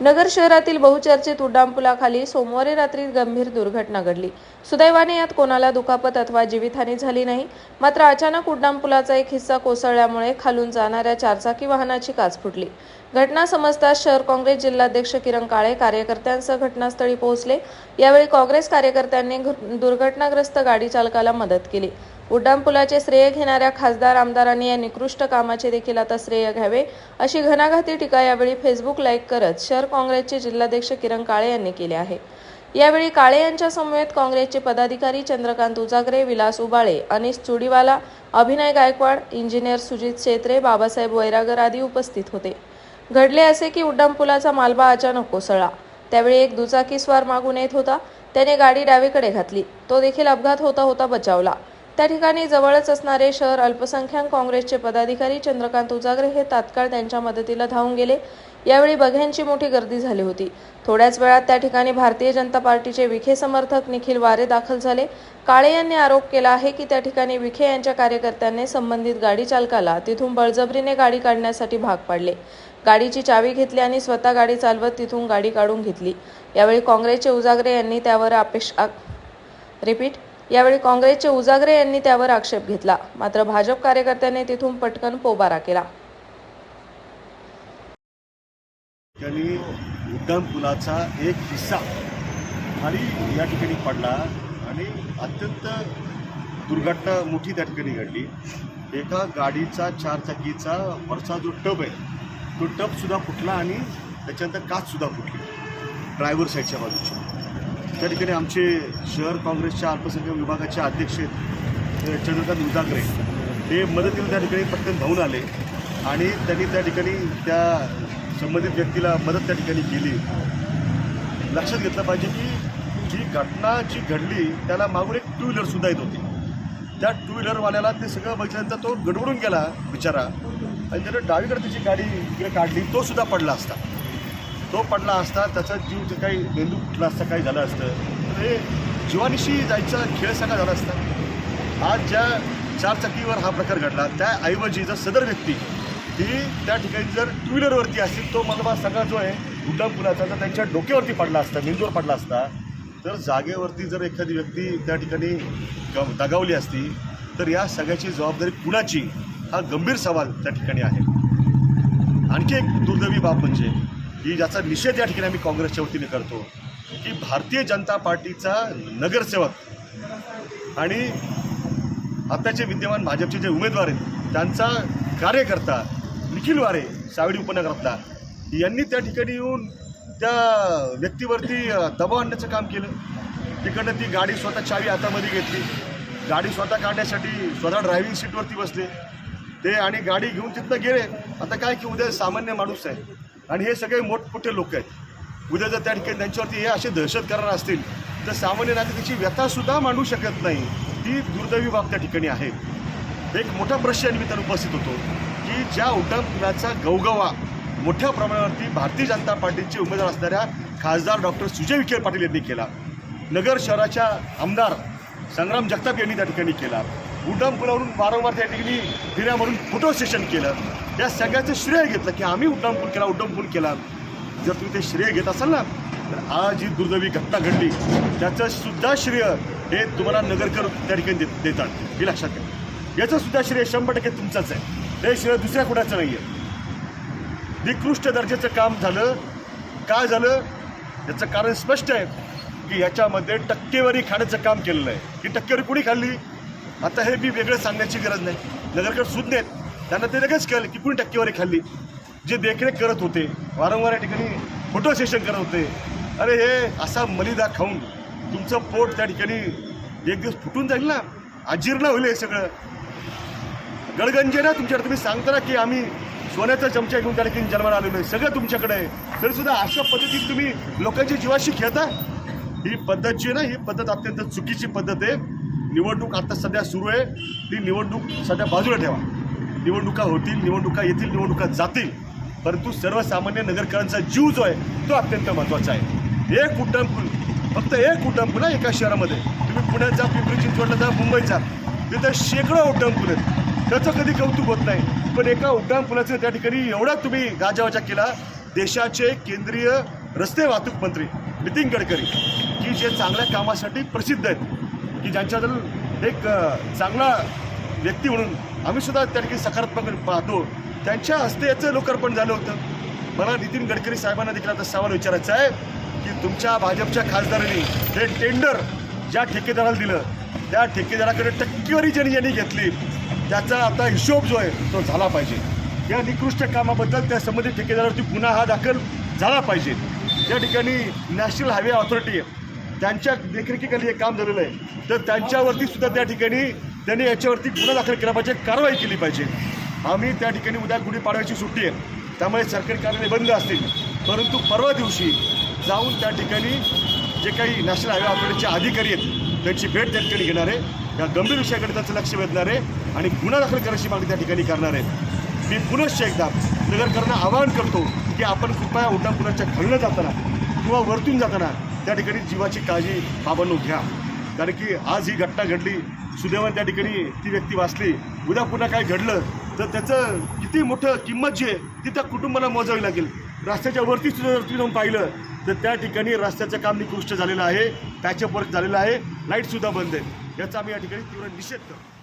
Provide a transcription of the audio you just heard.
नगर शहरातील बहुचर्चित उड्डाणपुलाखाली सोमवारी रात्री गंभीर दुर्घटना घडली. सुदैवाने यात कोणाला दुखापत अथवा जीवितहानी झाली नाही. मात्र अचानक उड्डाणपुलाचा एक हिस्सा कोसळल्यामुळे खालून जाणाऱ्या चारचाकी वाहनाची काच फुटली. घटना समजताच शहर काँग्रेस जिल्हाध्यक्ष किरण काळे कार्यकर्त्यांसह घटनास्थळी पोहोचले. यावेळी काँग्रेस कार्यकर्त्यांनी घ- दुर्घटनाग्रस्त गाडी चालकाला मदत केली. उड्डाणपुलाचे श्रेय घेणाऱ्या खासदार आमदारांनी या निकृष्ट कामाचे देखील आता श्रेय घ्यावे अशी घणाघाती टीका यावेळी फेसबुक लाईक करत शहर काँग्रेसचे जिल्हाध्यक्ष किरण काळे यांनी केले आहे. यावेळी काळे यांच्या समवेत काँग्रेसचे पदाधिकारी चंद्रकांत उजागरे विलास उबाळे अनिश चुडीवाला अभिनय गायकवाड इंजिनियर सुजित शेत्रे बाबासाहेब वैरागर आदी उपस्थित होते. घडले असे की उड्डाणपुलाचा मालबा अचानक कोसळला. त्यावेळी एक दुचाकी स्वार मागून येत होता. त्याने गाडी डावीकडे घातली. तो देखील अपघात होता होता बचावला. त्या ठिकाणी जवळच असणारे शहर अल्पसंख्याक काँग्रेसचे पदाधिकारी चंद्रकांत उजागरे हे तात्काळ त्यांच्या मदतीला धावून गेले. यावेळी बघ्यांची मोठी गर्दी झाली होती. थोड्याच वेळात त्या ठिकाणी भारतीय जनता पार्टीचे विखे समर्थक निखिल वारे दाखल झाले. काळे यांनी आरोप केला आहे की त्या ठिकाणी विखे यांच्या कार्यकर्त्यांनी संबंधित गाडी चालकाला तिथून बळजबरीने गाडी काढण्यासाठी भाग पाडले. गाडीची चावी घेतली आणि स्वतः गाडी चालवत तिथून गाडी काढून घेतली. यावेळी काँग्रेसचे उजागरे यांनी त्यावर अपेक्षा रिपीट. यावेळी काँग्रेसचे उजागरे यांनी त्यावर आक्षेप घेतला. मात्र भाजप कार्यकर्त्यांनी तिथून पटकन पोबारा केला. त्यांनी उड्डाण पुलाचा एक हिस्सा खाली या ठिकाणी पडला आणि अत्यंत दुर्घटना मोठी त्या ठिकाणी घडली. एका गाडीचा चारचाकीचा वरचा जो टब आहे तो टबसुद्धा फुटला आणि त्याच्यानंतर काचसुद्धा फुटली. ड्रायव्हर साईडच्या बाजूची. त्या ठिकाणी आमचे शहर काँग्रेसच्या अल्पसंख्याक विभागाचे अध्यक्ष चंद्रकांत उजागरे हे मदतीला त्या ठिकाणी पटकन धावून आले आणि त्यांनी त्या ठिकाणी त्या संबंधित व्यक्तीला मदत त्या ठिकाणी केली. लक्षात घेतलं पाहिजे की जी घटना जी घडली त्याला मागून एक टू व्हीलरसुद्धा येत होती. त्या टू व्हीलरवाल्याला ते सगळं बघितल्यानंतर तो गडबडून गेला बिचारा. आणि त्यानं डावीकडे त्याची गाडी इकडे काढली तो सुद्धा पडला असता. तो पडला असता त्याचा जीव जे काही मेंदू फुटला असता काही झालं असतं तर हे जीवानिशी जायचा खेळ सगळा झाला असता. आज ज्या चारचाकीवर हा प्रकार घडला त्याऐवजी जर सदर व्यक्ती ही त्या ठिकाणी जर टू व्हीलरवरती असतील तो मला सगळा जो आहे उड्डाण पुलाचा जर त्यांच्या डोक्यावरती पडला असता मेंदूवर पडला असता तर जागेवरती जर एखादी व्यक्ती त्या ठिकाणी ग- दगावली असती तर या सगळ्याची जबाबदारी कुणाची? हा गंभीर सवाल त्या ठिकाणी आहे. आणखी एक दुर्दैवी बाब म्हणजे की ज्याचा निषेध या ठिकाणी आम्ही काँग्रेसच्या वतीने करतो की भारतीय जनता पार्टीचा नगरसेवक आणि आत्ताचे विद्यमान भाजपचे जे उमेदवार आहेत त्यांचा कार्यकर्ता निखिल वारे सावडी उपनगरातला यांनी त्या ठिकाणी येऊन त्या व्यक्तीवरती दबाव आणण्याचं काम केलं. तिकडनं ती गाडी स्वतः चावी हातामध्ये घेतली. गाडी स्वतः काढण्यासाठी स्वतः ड्रायव्हिंग सीटवरती बसले. ते आणि गाडी घेऊन तिथनं गेले. आता काय की उद्या सामान्य माणूस आहे. आणि हे सगळे मोठमोठे लोक आहेत. उद्या जर त्या ठिकाणी त्यांच्यावरती हे असे दहशत करणार असतील तर सामान्य नागरिकाची व्यथासुद्धा मांडू शकत नाही. ती दुर्दैवी बाब त्या ठिकाणी आहे. एक मोठा प्रश्न निमित्तानं उपस्थित होतो की ज्या उड्डाणपुलाचा गवगवा मोठ्या प्रमाणावरती भारतीय जनता पार्टीचे उमेदवार असणाऱ्या खासदार डॉक्टर सुजय विखे पाटील यांनी केला नगर शहराच्या आमदार संग्राम जगताप यांनी त्या ठिकाणी केला. उड्डाणपुलावरून वारंवार त्या ठिकाणी फिर्या म्हणून फोटो सेशन केलं. या सगळ्याचं श्रेय घेतलं की आम्ही उड्डाणपूल केला उड्डाणपूल केला. जर तुम्ही ते श्रेय घेत असाल ना तर आज जी दुर्दैवी घटना घडली. त्याचं सुद्धा श्रेय हे तुम्हाला नगरकर त्या ठिकाणी देत देतात. हे लक्षात घ्या याचं सुद्धा श्रेय शंभर टक्के तुमचंच आहे. हे श्रेय दुसऱ्या कुणाचं नाही आहे निकृष्ट दर्जाचं काम झालं. काय झालं? याचं कारण स्पष्ट आहे की याच्यामध्ये टक्केवारी खाण्याचं काम केलेलं आहे. ही टक्केवारी कुणी खाल्ली? आता हे मी वेगळं सांगण्याची गरज नाही. नगरकर सुज्ञ आहेत. त्यांना ते लगेच कळलं की कुणी टक्केवारी खाल्ली. जे देखरेख करत होते वारंवार या ठिकाणी फोटो सेशन करत होते. अरे हे असा मलिदा खाऊन तुमचं पोट त्या ठिकाणी एक दिवस फुटून जाईल ना? अजीर्ण होईल हे सगळं. गडगंजे ना तुमच्याकडे तुम्ही सांगता ना की आम्ही सोन्याचा चमचा घेऊन त्या ठिकाणी जन्माला आलेलो आहे. सगळं तुमच्याकडे आहे. अशा पद्धतीत तुम्ही लोकांच्या जीवाशी खेळता? ही पद्धत जी आहे ना ही पद्धत अत्यंत चुकीची पद्धत आहे. निवडणूक आता सध्या सुरू आहे. ती निवडणूक सध्या बाजूला ठेवा. निवडणुका होतील निवडणुका येतील निवडणुका जातील. परंतु सर्वसामान्य नगरकरांचा जीव जो आहे तो अत्यंत महत्त्वाचा आहे. एक उड्डाणपूल फक्त एक उड्डाणपूल आहे एका शहरामध्ये. तुम्ही पुण्यात जा पिंपरी चिंचवडला जा मुंबईत जा. तिथं शेकडो उड्डाणपूल आहेत. त्याचं कधी कौतुक होत नाही. पण एका उड्डाणपुलाचं त्या ठिकाणी एवढा तुम्ही गाजावाजा केला. देशाचे केंद्रीय रस्ते वाहतूक मंत्री नितीन गडकरी की जे चांगल्या कामासाठी प्रसिद्ध आहेत. की ज्यांच्याबद्दल एक चांगला व्यक्ती म्हणून आम्ही सुद्धा त्या ठिकाणी सकारात्मक पाहतो. त्यांच्या हस्ते याचं लोकार्पण झालं होतं. मला नितीन गडकरी साहेबांना देखील आता सवाल विचारायचा आहे की तुमच्या भाजपच्या खासदारांनी हे टेंडर ज्या ठेकेदाराला दिलं त्या ठेकेदाराकडे टक्केवारी ज्यांनी ज्यांनी घेतली त्याचा आता हिशोब जो आहे तो झाला पाहिजे. या निकृष्ट कामाबद्दल त्या संबंधित ठेकेदारावरती गुन्हा हा दाखल झाला पाहिजे. या ठिकाणी नॅशनल हायवे ऑथॉरिटी आहे त्यांच्या देखरेखीखाली हे काम झालेलं आहे. तर त्यांच्यावरती सुद्धा त्या ठिकाणी त्यांनी याच्यावरती गुन्हा दाखल केला पाहिजे कारवाई केली पाहिजे. आम्ही त्या ठिकाणी उद्या गुढीपाडव्याची सुट्टी आहे. त्यामुळे सरकारी कार्यालय बंद असतील. परंतु परवा दिवशी जाऊन त्या ठिकाणी जे काही नॅशनल हायवे ऑथॉरिटीचे अधिकारी आहेत त्यांची भेट त्या ठिकाणी घेणार आहे. या गंभीर विषयाकडे त्याचं लक्ष वेधणार आहे आणि गुन्हा दाखल करायची मागणी त्या ठिकाणी करणार आहे. मी पुनश्च एकदा नगरकरांना आवाहन करतो की आपण कृपया उड्डाणपुलाच्या खालनं जाताना किंवा वरतून जाताना त्या ठिकाणी जीवाची काळजी बाबांनो घ्या. कारण की आज ही घटना घडली सुदैवान त्या ठिकाणी ती व्यक्ती वाचली. उद्या पुन्हा काय घडलं तर त्याचं किती मोठं किंमत जी आहे ती त्या कुटुंबाला मोजावी लागेल. रस्त्याच्या वरती सुद्धा जर तुम्ही जाऊन पाहिलं तर त्या ठिकाणी रस्त्याचं काम निकृष्ट झालेलं आहे पॅचअप वर्क झालेलं आहे लाईटसुद्धा बंद आहे. याचा आम्ही या ठिकाणी तीव्र निषेध करतो.